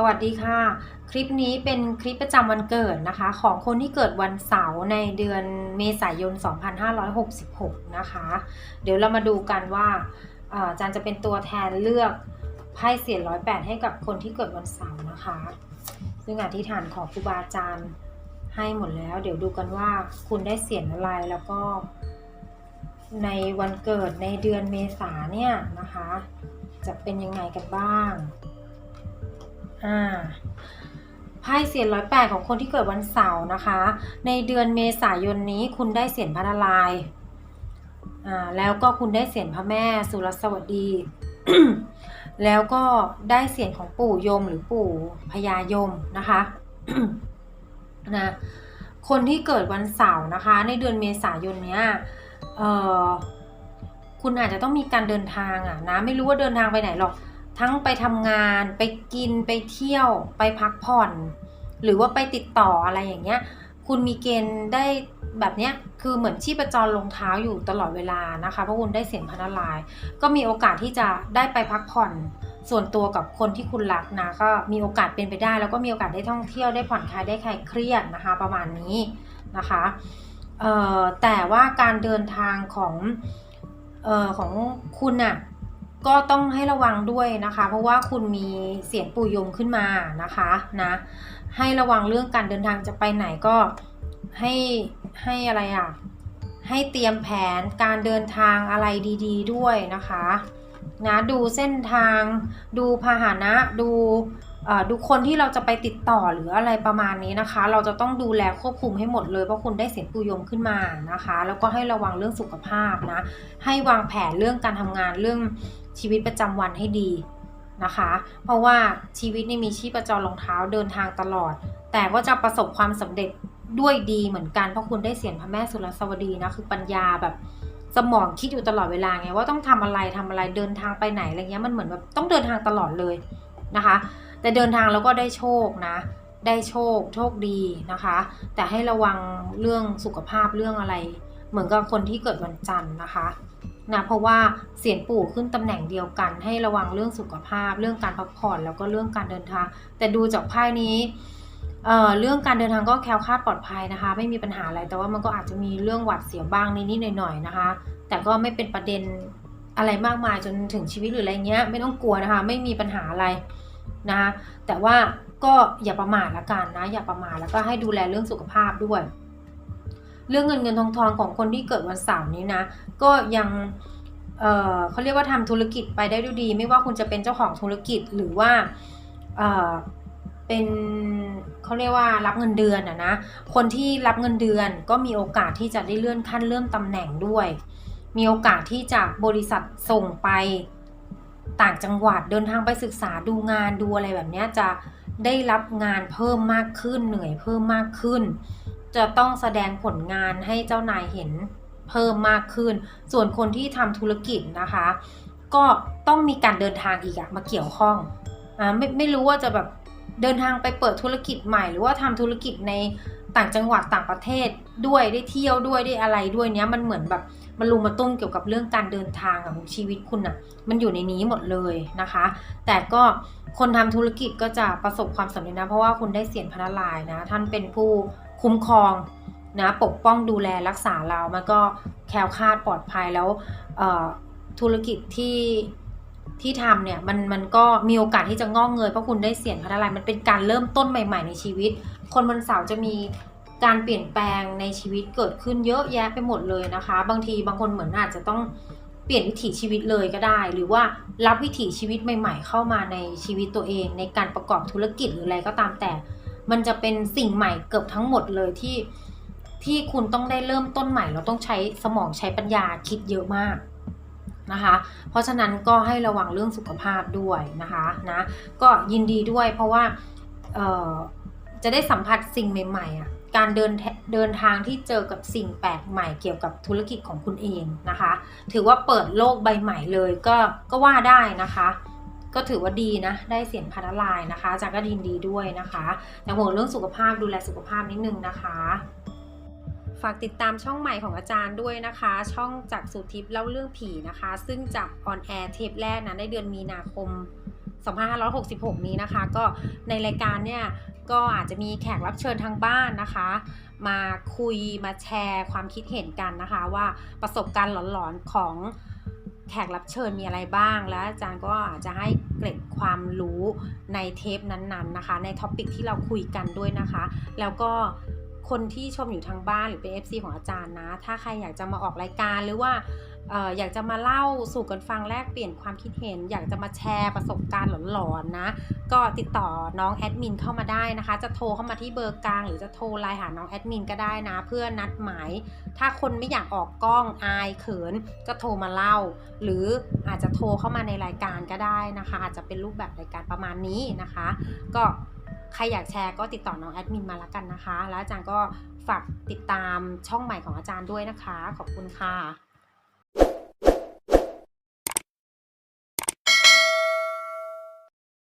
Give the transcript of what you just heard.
สวัสดีค่ะ คลิปนี้เป็นคลิปประจำวันเกิดนะคะ ของคนที่เกิดวันเสาร์ในเดือนเมษายน 2566 นะคะ เดี๋ยวเรามาดูกันว่าอาจารย์จะเป็นตัวแทนเลือกไพ่เสียร้อยแปดให้กับคนที่เกิดวันเสาร์นะคะ ซึ่งอธิษฐานของครูบาอาจารย์ให้หมดแล้ว เดี๋ยวดูกันว่าคุณได้เสียนอะไรแล้วก็ ในวันเกิดในเดือนเมษาเนี่ยนะคะ จะเป็นยังไงกันบ้าง อ่าไพ่เสียนร้อยแปดของคนที่เกิดวันเสาร์นะคะ ในเดือนเมษายนนี้คุณได้เสียนพระนารายณ์อ่าแล้วก็คุณได้เสียนพระแม่สุรสวัสดี แล้วก็ได้เสียงของปู่ยมหรือปู่พญายมนะคะนะคนที่เกิดวันเสาร์นะคะ ในเดือนเมษายนเนี้ยเออคุณอาจจะต้องมีการเดินทางอะนะไม่รู้ว่าเดินทางไปไหนหรอก ทั้งไปทำงานไปกินไปเที่ยวไปพักผ่อน หรือว่าไปติดต่ออะไรอย่างเงี้ย คุณมีเกณฑ์ได้แบบเนี้ยคือเหมือนชีพจรลงเท้าอยู่ตลอดเวลานะคะเพราะคุณได้เสียงพนันลาย ก็มีโอกาสที่จะได้ไปพักผ่อนส่วนตัวกับคนที่คุณรักนะก็มีโอกาสเป็นไปได้ แล้วก็มีโอกาสได้ท่องเที่ยวได้ผ่อนคลายได้คลายเครียดนะคะ ประมาณนี้นะคะแต่ว่าการเดินทางของออของคุณน่ะ ก็ต้องให้ระวังด้วยนะคะ เพราะว่าคุณมีเสียงปู่ยมขึ้นมานะคะนะให้ระวังเรื่องการเดินทางจะไปไหนก็ให้ให้อะไรอะให้เตรียมแผนการเดินทางอะไรดีๆด้วยนะคะนะดูเส้นทางดูพาหนะดู ดูคนที่เราจะไปติดต่อหรืออะไรประมาณนี้นะคะ เราจะต้องดูแลควบคุมให้หมดเลยเพราะคุณได้เสียงปูยมขึ้นมานะคะ แล้วก็ให้ระวังเรื่องสุขภาพนะ ให้วางแผนเรื่องการทำงานเรื่องชีวิตประจำวันให้ดีนะคะ เพราะว่าชีวิตนี่มีชีพจรรองเท้าเดินทางตลอด แต่ก็จะประสบความสำเร็จด้วยดีเหมือนกันเพราะคุณได้เสียงพระแม่สุรสวดีนะคือปัญญาแบบสมองคิดอยู่ตลอดเวลาไงว่าต้องทำอะไรทำอะไรเดินทางไปไหนอะไรเงี้ยมันเหมือนแบบต้องเดินทางตลอดเลยนะคะ แต่เดินทางแล้วก็ได้โชคนะ ได้โชคโชคดีนะคะ แต่ให้ระวังเรื่องสุขภาพเรื่องอะไร เหมือนกับคนที่เกิดวันจันทร์นะคะนะเพราะว่าเสียนปู่ขึ้นตำแหน่งเดียวกัน ให้ระวังเรื่องสุขภาพ เรื่องการพักผ่อนแล้วก็เรื่องการเดินทาง แต่ดูจากไพ่นี้เอ่อเรื่องการเดินทางก็แคล้วคลาดปลอดภัยนะคะ ไม่มีปัญหาอะไรแต่ว่ามันก็อาจจะมีเรื่องหวัดเสียวบ้างนิดๆหน่อยๆนะคะ แต่ก็ไม่เป็นประเด็นอะไรมากมายจนถึงชีวิตหรืออะไรเงี้ย ไม่ต้องกลัวนะคะ ไม่มีปัญหาอะไร นะคะแต่ว่าก็อย่าประมาทละกันนะ อย่าประมาทแล้วก็ให้ดูแลเรื่องสุขภาพด้วย เรื่องเงินเงินทองทองของคนที่เกิดวันเสาร์นี้นะ ก็ยังเเขาเรียกว่าทำธุรกิจไปได้ด้วยดี ไม่ว่าคุณจะเป็นเจ้าของธุรกิจหรือว่าเเป็นเขาเรียกว่ารับเงินเดือนอะนะ คนที่รับเงินเดือนก็มีโอกาสที่จะได้เลื่อนขั้นเลื่อนตำแหน่งด้วย มีโอกาสที่จะบริษัทส่งไป ต่างจังหวัดเดินทางไปศึกษาดูงานดูอะไรแบบนี้จะได้รับงานเพิ่มมากขึ้นเหนื่อยเพิ่มมากขึ้น จะต้องแสดงผลงานให้เจ้านายเห็นเพิ่มมากขึ้น ส่วนคนที่ทำธุรกิจนะคะ ก็ต้องมีการเดินทางอีกอะมาเกี่ยวข้องอ่าไม่ไม่รู้ว่าจะแบบเดินทางไปเปิดธุรกิจใหม่ หรือว่าทำธุรกิจในต่างจังหวัดต่างประเทศด้วยได้เที่ยวด้วยได้อะไรด้วยเนี้ยมันเหมือนแบบ มันลุมมาตุ้มเกี่ยวกับเรื่องการเดินทางของชีวิตคุณอะมันอยู่ในนี้หมดเลยนะคะ แต่ก็คนทำธุรกิจก็จะประสบความสำเร็จนะ เพราะว่าคุณได้เสียนพระนารายนะ ท่านเป็นผู้คุ้มครองนะปกป้องดูแลรักษาเรามันก็แคล้วคลาดปลอดภัยแล้วธุรกิจที่ที่ทำเนี่ยมันมันก็มีโอกาสที่จะงอกเงยเพราะคุณได้เสียนพระนารายมันเป็นการเริ่มต้นใหม่ ๆ ในชีวิต คนวันเสาร์จะมี การเปลี่ยนแปลงในชีวิตเกิดขึ้นเยอะแยะไปหมดเลยนะคะ บางทีบางคนเหมือนอาจจะต้องเปลี่ยนวิถีชีวิตเลยก็ได้ หรือว่ารับวิถีชีวิตใหม่ ๆ เข้ามาในชีวิตตัวเอง ในการประกอบธุรกิจหรืออะไรก็ตามแต่ มันจะเป็นสิ่งใหม่เกือบทั้งหมดเลยที่ที่คุณต้องได้เริ่มต้นใหม่ เราต้องใช้สมองใช้ปัญญาคิดเยอะมากนะคะ เพราะฉะนั้นก็ให้ระวังเรื่องสุขภาพด้วยนะคะนะก็ยินดีด้วยเพราะว่าจะได้สัมผัสสิ่งใหม่ๆอะ การเดินทเดินทางที่เจอกับสิ่งแปลกใหม่เกี่ยวกับธุรกิจของคุณเองนะคะ ถือว่าเปิดโลกใบใหม่เลยก็ก็ว่าได้นะคะ ก็ถือว่าดีนะ ได้เสียงพันลายนะคะอาจารย์ก็ยินดีด้วยนะคะแต่ห่วงเรื่องสุขภาพดูแลสุขภาพนิดนึงนะคะฝากติดตามช่องใหม่ของอาจารย์ด้วยนะคะ ช่องจากสุทิพย์เล่าเรื่องผีนะคะ ซึ่งจะออนแอร์เทปแรกนะในเดือนมีนาคม 2566 นี้นะคะ ก็ในรายการเนี่ย ก็อาจจะมีแขกรับเชิญทางบ้านนะคะ มาคุยมาแชร์ความคิดเห็นกันนะคะ ว่าประสบการณ์หลอนๆของแขกรับเชิญมีอะไรบ้าง และอาจารย์ก็อาจจะให้เกร็ดความรู้ในเทปนั้นๆนะคะ ในท็อปิกที่เราคุยกันด้วยนะคะ แล้วก็คนที่ชมอยู่ทางบ้านหรือเป็น FC ของอาจารย์นะ ถ้าใครอยากจะมาออกรายการหรือว่าอยากจะมาเล่าสู่กันฟังแลกเปลี่ยนความคิดเห็น อยากจะมาแชร์ประสบการณ์หลอนๆนะ ก็ติดต่อน้องแอดมินเข้ามาได้นะคะ จะโทรเข้ามาที่เบอร์กลาง หรือจะโทรไลน์หาน้องแอดมินก็ได้นะ เพื่อนัดหมาย ถ้าคนไม่อยากออกกล้องอายเขินก็โทรมาเล่า หรืออาจจะโทรเข้ามาในรายการก็ได้นะคะ อาจจะเป็นรูปแบบรายการประมาณนี้นะคะ ก็ใครอยากแชร์ก็ติดต่อน้องแอดมินมาละกันนะคะ แล้วอาจารย์ก็ฝากติดตามช่องใหม่ของอาจารย์ด้วยนะคะ ขอบคุณค่ะ